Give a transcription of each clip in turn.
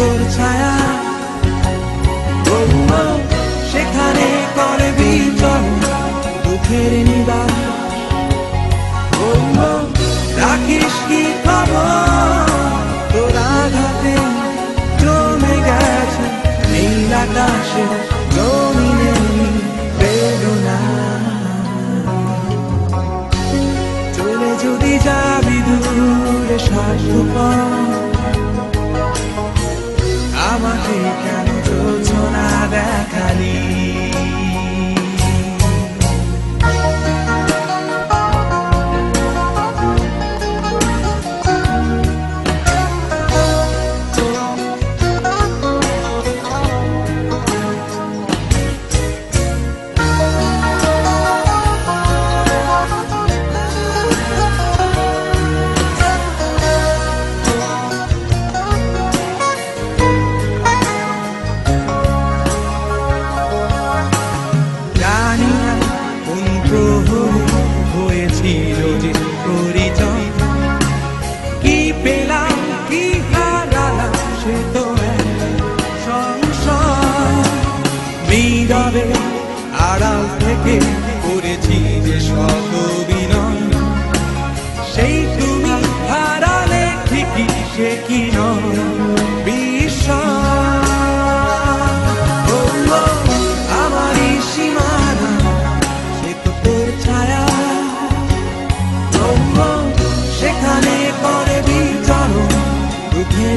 তোর ছায়া পেলাম কি হারালাম সে তো সংশয়। নীরবে আড়াল থেকে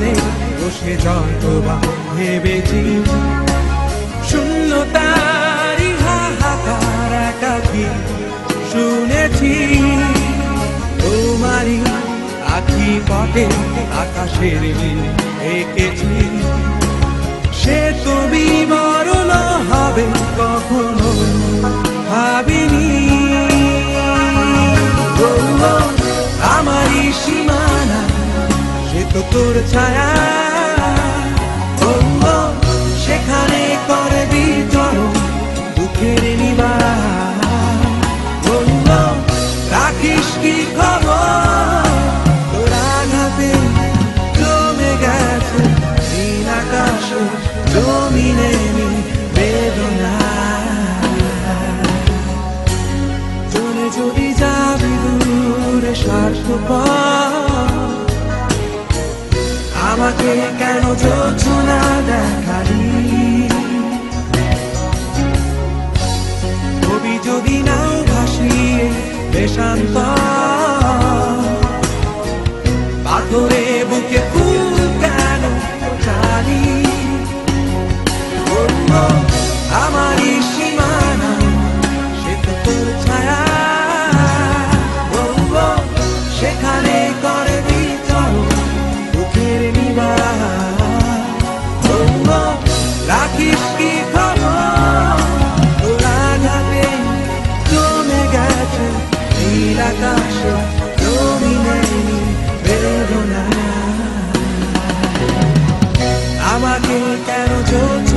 অন্তরালে বসে যতবা ভেবেছি। শূন্যতারি হাহাকার শুনেছি। তোমারই আখি পটে আকাশের এঁকেছি। সে তো বিবরণ হবে কখনো ভাবিনি। আমারই সীমানা সে তো তোর ছায়া সেখানে করে বিচরণ দুঃখের ও, রাখিস কি খবর? তোর আঘাতে জমে গেছে বেদনা। চলে যদি যাবি দূরে স্বার্থপর আমাকে কেন যোজনা দেখালি? কবি যদি নাও ভাসিয়ে বেশান্ত কেন